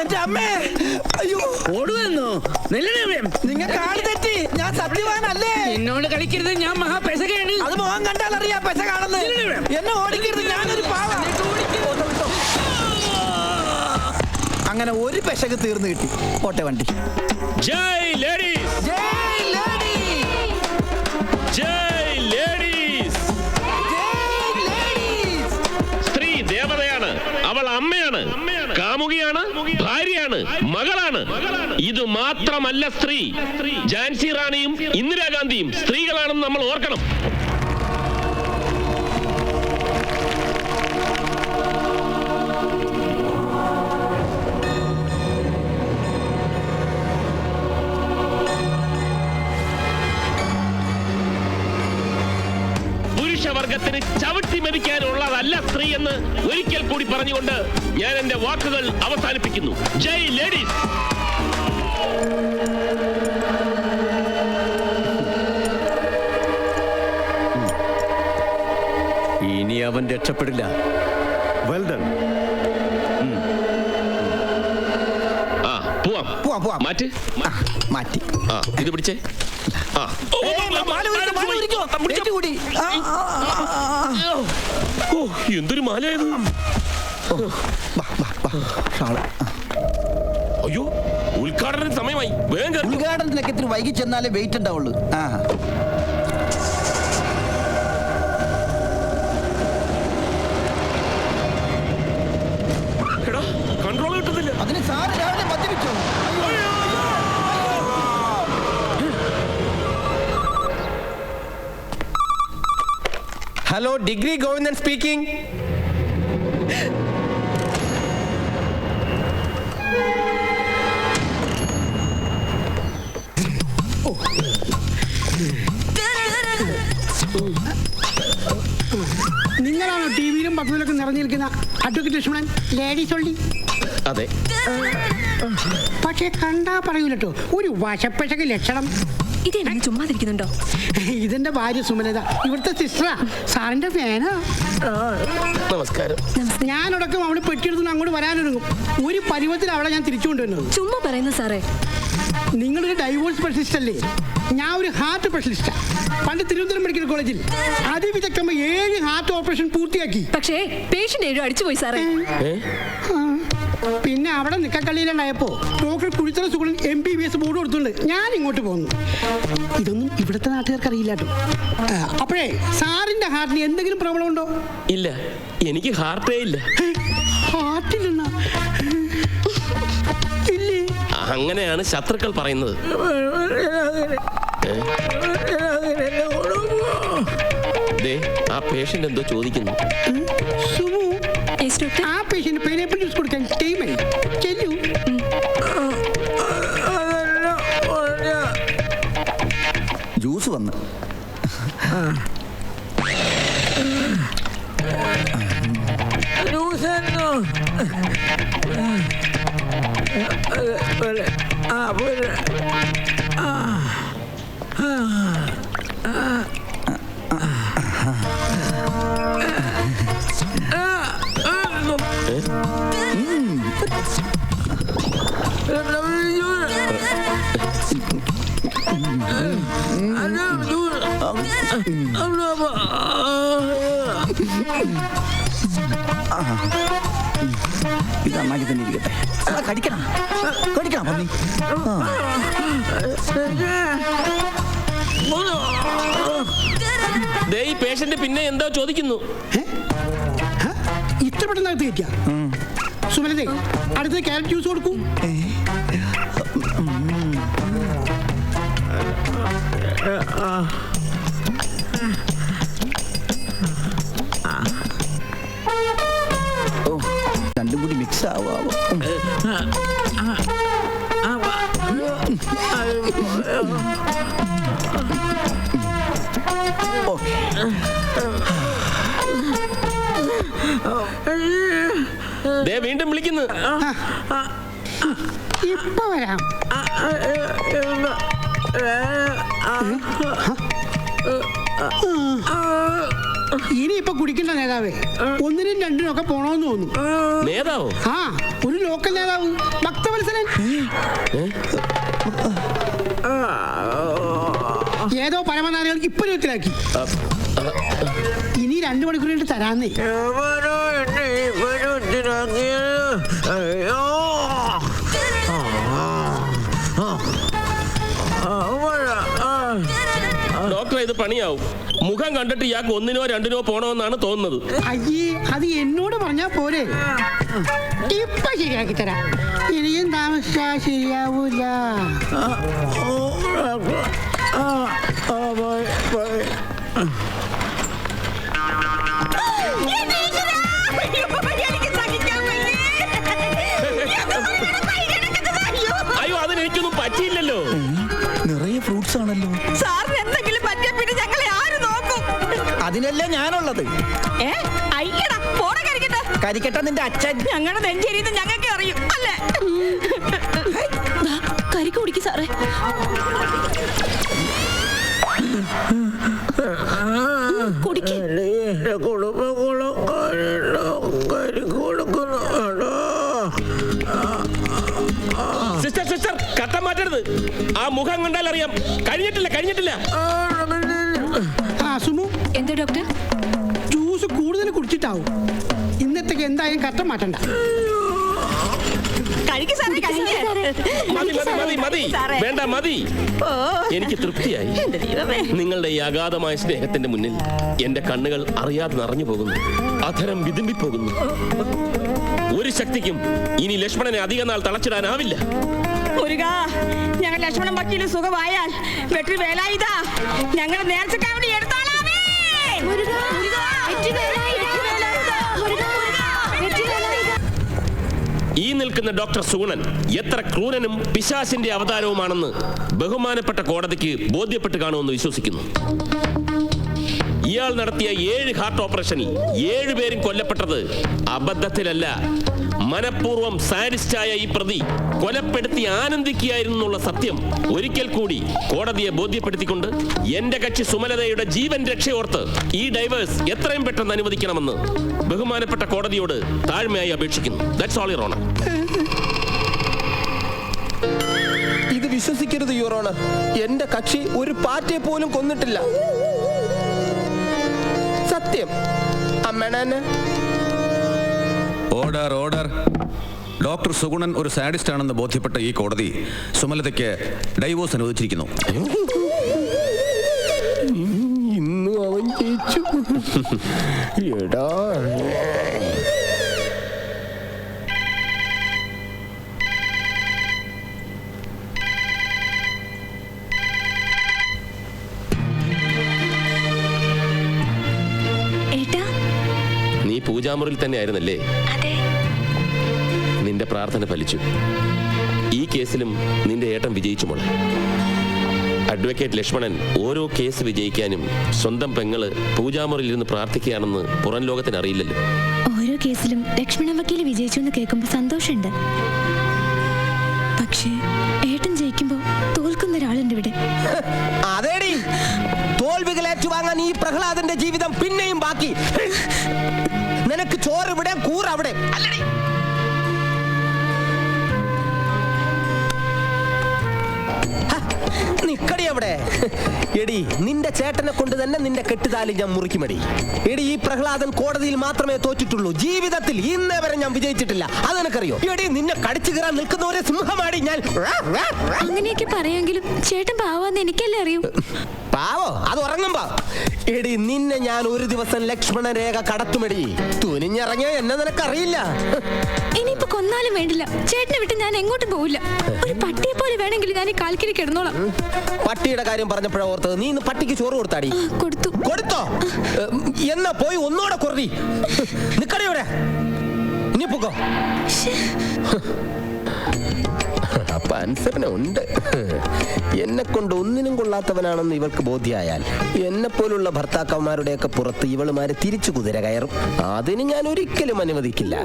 എന്റെ അമ്മേ! അയ്യോ! ഓടുവെന്നോ? തെറ്റി. ഞാൻ സത്യവാനല്ലേ എന്നോട് കളിക്കരുത്. ഞാൻ മഹാപെസകയാണ് അത് മുഖം കണ്ടാൽ അറിയാം പശ കാണുന്നത് എന്നെ ഓടിക്കരുത്. ഞാനൊരു പാവ. അങ്ങനെ ഒരു പെശക് തീർന്നു കിട്ടി. പോട്ടെ വണ്ടി. ജയ് ലേഡീസ്. ജയ് ലേഡി ജയ് ഇത് മാത്രമല്ല സ്ത്രീ. ജാൻസി റാണിയും ഇന്ദിരാഗാന്ധിയും സ്ത്രീകളാണെന്ന് നമ്മൾ ഓർക്കണം. പുരുഷവർഗത്തിന് ചവിട്ടി മെതിക്കാനുള്ളതല്ല സ്ത്രീ എന്ന് ഒരിക്കൽ കൂടി പറഞ്ഞുകൊണ്ട് ഞാൻ എന്റെ വാക്കുകൾ അവസാനിപ്പിക്കുന്നു. ജയ് ലേഡീസ്! ഇനി അവൻ രക്ഷപ്പെടില്ല. വെൽ ഡൺ ആ പോവാം. പോവാം പോവാം. മാറ്റി മാറ്റി. ആ ഇത് പിടിച്ചേ. ആ. ഓ, മാല പിടിച്ചോ, മാല പിടിച്ചോ. ഏറ്റുകൂടി. ആ, ആ, ആ. ഓ, എന്തൊരു മാലയത് വാ, വാ, വാ. ഷാൾ. അയ്യോ. ഉദ്ഘാടന സമയമായി. വേഗം ഉദ്ഘാടനത്തിലൊക്കെ ഉദ്ഘാടനത്തിനൊക്കെ ഇത്തിരി വൈകി ചെന്നാലേ വെയിറ്റ് ഉണ്ടാവുള്ളൂ. ആ. കൺട്രോൾ കിട്ടുന്നില്ല അതിന് സാറ് രാവിലെ മദ്യപിച്ചോ ഹലോ ഡിഗ്രി ഗോവിന്ദൻ സ്പീക്കിംഗ് നിങ്ങളാണോ ടി വിയിലും പത്രത്തിലൊക്കെ നിറഞ്ഞിരിക്കുന്ന അഡ്വക്കേറ്റ് ലക്ഷ്മണൻ? ലേഡീസ് ഒള്ളി അതെ. പക്ഷെ കണ്ടാ പറയൂലട്ടോ. ഒരു വശപ്പശക്ക് ലക്ഷണം. ഇതേ ചുമ്മാതിരിക്കുന്നുണ്ടോ? ഇതെന്റെ ഭാര്യ സുമലത. ഇവിടുത്തെ സിസ്റ്ററാ. സാറിന്റെ ഫാനാ നമസ്കാരം. ഞാനടക്കം അവൾ പെട്ടിയെടുത്തു അങ്ങോട്ട് വരാനൊരുങ്ങും. ഒരു പരുവത്തിൽ അവളെ ഞാൻ തിരിച്ചു കൊണ്ടുവരുന്നത് ചുമ്മാ പറയുന്നു സാറേ. നിങ്ങളൊരു ഡൈവോഴ്സ് സ്പെഷ്യലിസ്റ്റ് അല്ലേ? ഞാൻ ഒരു ഹാർട്ട് സ്പെഷ്യലിസ്റ്റാ പണ്ട് തിരുവനന്തപുരം മെഡിക്കൽ കോളേജിൽ അതിവിദഗ്ധമ ഏഴ് ഹാർട്ട് ഓപ്പറേഷൻ പൂർത്തിയാക്കി. പക്ഷേ പേഷ്യന്റ് ഏഴും അടിച്ചുപോയി സാറേ. പിന്നെ അവിടെ നിക്കക്കള്ളിയിലുണ്ടായപ്പോ doctor Kuzhithura Sugunan M B B S board കൊടുത്തുണ്ട്. ഞാൻ ഇങ്ങോട്ട് പോകുന്നു ഇതൊന്നും ഇവിടുത്തെ നാട്ടുകാർക്ക് അറിയില്ല കേട്ടോ അപ്പോഴേ സാറിന്റെ ഹാർട്ടിന് എന്തെങ്കിലും പ്രോബ്ലം ഉണ്ടോ? ഇല്ല. എനിക്ക് ഹാർട്ടേ ഇല്ല. ഹാർട്ടിലെന്നാ അങ്ങനെയാണ് ശത്രുക്കൾ പറയുന്നത്. ദേ ആ പേഷ്യന്റ് എന്തോ ചോദിക്കുന്നു. ആ പേഷ്യന്റ് പൈനാപ്പിൾ ജ്യൂസ് കൊടുക്കാൻ ടൈമായി ചെല്ലു. ജ്യൂസ് വന്ന്. Ah. ഇത് നന്നാക്കി തന്നെ ഇരിക്കട്ടെ കടിക്കണം കടിക്കണം പന്നി ദേ ഈ പേഷ്യന്റ് പിന്നെ എന്തോ ചോദിക്കുന്നു. ഇത്ര പെട്ടെന്ന് അകത്ത് കയറ്റിയ? സുമലതേ അടുത്ത ക്യാരറ്റ് ജ്യൂസ് കൊടുക്കൂ. ഓ ദേ വീണ്ടും വിളിക്കുന്നു ഇപ്പൊ വരാം ഇനി ഇപ്പൊ കുടിക്കണ്ട നേതാവേ ഒന്നിനും രണ്ടിനും ഒക്കെ പോണോന്ന് തോന്നുന്നു നേതാവോ ആ ഒരു ലോക്കൽ നേതാവ് ഭക്തവത്സരൻ ഏതോ പരമനാരികൾ ഇപ്പൊ രൂപത്തിലാക്കി ഇനി രണ്ടു മണിക്കൂർ തരാന്നേ പണിയാവും. മുഖം കണ്ടിട്ട് ഇയാൾക്ക് ഒന്നിനോ രണ്ടിനോ പോണമെന്നാണ് തോന്നുന്നത്. അയ്യേ അത് എന്നോട് പറഞ്ഞാ പോരെ? ഇപ്പൊ ശരിയാക്കി തരാം. ഇനിയും താമസിച്ചാ ശരിയാവൂല. അയ്യോ അതിനെനിക്കൊന്നും പറ്റിയില്ലല്ലോ. നിറയെ ഫ്രൂട്ട്സ് ആണല്ലോ. സാറിന് എന്തെങ്കിലും പറ്റിയ പിന്നെ ഞങ്ങളെ ആര് നോക്കും? അതിനല്ലേ ഞാനുള്ളത്. ഏ അയ്യടാ പോട കരിക്കട്ടെ. കരിക്കട്ട നിന്റെ അച്ഛൻ. ഞങ്ങളുടെ നെഞ്ചേരിന്ന് ഞങ്ങൾക്ക് അറിയും അല്ലേ? കരിക്ക് കുടിക്കും സാറേ. കുടിക്ക്. സിസ്റ്റർ സിസ്റ്റർ കട്ടം മാറ്റരുത്. ആ മുഖം കണ്ടാൽ അറിയാം കഴിഞ്ഞിട്ടില്ല. കഴിഞ്ഞിട്ടില്ല ആ സുമു. എന്താ ഡോക്ടർ ജ്യൂസ് കൂടുതൽ കുടിച്ചിട്ടാവും. ഇന്നത്തേക്ക് എന്തായാലും കട്ടം മാറ്റണ്ട. വേണ്ട മതി. എനിക്ക് തൃപ്തിയായി. നിങ്ങളുടെ ഈ അഗാധമായ സ്നേഹത്തിന്റെ മുന്നിൽ എന്റെ കണ്ണുകൾ അറിയാതെ നിറഞ്ഞു പോകുന്നു. അധരം വിതുമ്പിപ്പോകുന്നു. ഒരു ശക്തിക്കും ഇനി ലക്ഷ്മണനെ അധിക നാൾ തളച്ചിടാനാവില്ല. മുരുക ഞങ്ങൾ ലക്ഷ്മണൻ വക്കീൽ സുഖമായാൽ വെട്ടി വേലായുധ. ഞങ്ങൾ മുരുക, വെട്ടി വേലായുധ. ഈ നിൽക്കുന്ന ഡോക്ടർ സൂണൻ എത്ര ക്രൂരനും പിശാസിന്റെ അവതാരവുമാണെന്ന് ബഹുമാനപ്പെട്ട കോടതിക്ക് ബോധ്യപ്പെട്ട് കാണുമെന്ന് വിശ്വസിക്കുന്നു. ഇയാൾ നടത്തിയ ഏഴ് ഹാർട്ട് ഓപ്പറേഷനിൽ ഏഴ് പേരും കൊല്ലപ്പെട്ടത് അബദ്ധത്തിലല്ല മനഃപൂർവം സാരിസ്റ്റായ ഈ പ്രതി കൊലപ്പെടുത്തി ആനന്ദിക്കുകയായിരുന്നു സത്യം ഒരിക്കൽ കൂടി കോടതിയെ ബോധ്യപ്പെടുത്തിക്കൊണ്ട് എന്റെ കക്ഷി സുമലതയുടെ ജീവൻ രക്ഷയോർത്ത് ഈ ഡൈവേഴ്സ് എത്രയും പെട്ടെന്ന് അനുവദിക്കണമെന്ന് ബഹുമാനപ്പെട്ട കോടതിയോട് താഴ്മയായി അപേക്ഷിക്കുന്നു. ദാറ്റ്സ് ഓൾ ഇത് വിശ്വസിക്കരുത് യുറോണർ എന്റെ കക്ഷി ഒരു പാറ്റയെ പോലും കൊന്നിട്ടില്ല. സത്യം. അമ്മേനെ ഓർഡർ ഓർഡർ. ഡോക്ടർ സുഗുണൻ ഒരു സാഡിസ്റ്റ് ആണെന്ന് ബോധ്യപ്പെട്ട ഈ കോടതി സുമലതയ്ക്ക് ഡൈവോഴ്സ് അനുവദിച്ചിരിക്കുന്നു. ഇന്നും അവൻ ജയിച്ചു. എടാ. നീ പൂജാമുറിയിൽ തന്നെ ആയിരുന്നല്ലേ അതെ. നിന്റെ പ്രാർത്ഥന ഫലിച്ചു. ഈ കേസിലും നിന്റെ ഏട്ടൻ വിജയിച്ചു മോളെ. അഡ്വക്കേറ്റ് ലക്ഷ്മണൻ ഓരോ കേസ് വിജയിക്കാനും സ്വന്തം പെങ്ങൾ പൂജാമുറിയിൽ ഇരുന്ന് പ്രാർത്ഥിക്കുകയാണെന്ന് പുറം ലോകത്തിന് അറിയില്ലല്ലോ. ഓരോ കേസിലും ലക്ഷ്മണൻ വക്കീൽ വിജയിച്ചു എന്ന് കേൾക്കുമ്പോൾ സന്തോഷമുണ്ട്. പക്ഷേ ഏട്ടൻ ജയിക്കുമ്പോൾ തോൽക്കുന്ന ഒരാളുണ്ട് ഇവിടെ. അതേടി. തോൽവികൾ ഏറ്റുവാങ്ങാൻ ഈ പ്രഹ്ലാദന്റെ ജീവിതം പിന്നെയും ബാക്കി. എടി നിന്റെ ചേട്ടനെ കൊണ്ട് തന്നെ നിന്റെ കെട്ടുതാലി ഞാൻ മുറിക്കുമടി എടി ഈ പ്രഹ്ലാദൻ കോടതിയിൽ മാത്രമേ തോറ്റിട്ടുള്ളൂ. ജീവിതത്തിൽ ഇന്നേ വരെ ഞാൻ വിജയിച്ചിട്ടില്ല. അത് നിനക്കറിയോ എടി നിന്നെ കടിച്ചു കയറാൻ നിൽക്കുന്നവരെ സിംഹമാടി ഞാൻ. അങ്ങനെയൊക്കെ പറയാമെങ്കിലും ചേട്ടൻ പാവാന്ന് എനിക്കല്ലേ അറിയൂ? പാവോ? അത് ഉറങ്ങുമ്പോ. എടി നിന്നെ ഞാൻ ഒരു ദിവസം ലക്ഷ്മണ രേഖ കടത്തുമെടി. തുനിഞ്ഞിറങ്ങിയോ എന്നെ നിനക്കറിയില്ല. ഇനിയിപ്പോ കൊന്നാലും വേണ്ടില്ല. ചേട്ടനെ വിട്ട് ഞാൻ എങ്ങോട്ടും പോവില്ല. ഒരു പട്ടിയെ പോലെ വേണമെങ്കിൽ ഞാൻ ഈ കാൽക്കിരി കിടന്നോളാം. പട്ടിയുടെ കാര്യം പറഞ്ഞപ്പോഴാ ഓർത്തത്. നീ ഇന്ന് പട്ടിക്ക് ചോറ് കൊടുത്താടി? കൊടുത്തു. കൊടുത്തോ? എന്നാ പോയി ഒന്നുകൂടെ കുറി നിക്കടി ഇവിടെ. ഇനി പൊക്കോ. അപ്പൊ എന്നെ കൊണ്ട് ഒന്നിനും കൊള്ളാത്തവനാണെന്ന് ഇവൾക്ക് ബോധ്യായാൽ എന്നെ പോലുള്ള ഭർത്താക്കന്മാരുടെയൊക്കെ പുറത്ത് ഇവളുമാരെ തിരിച്ചു കുതിര കയറും. അതിന് ഞാൻ ഒരിക്കലും അനുവദിക്കില്ല.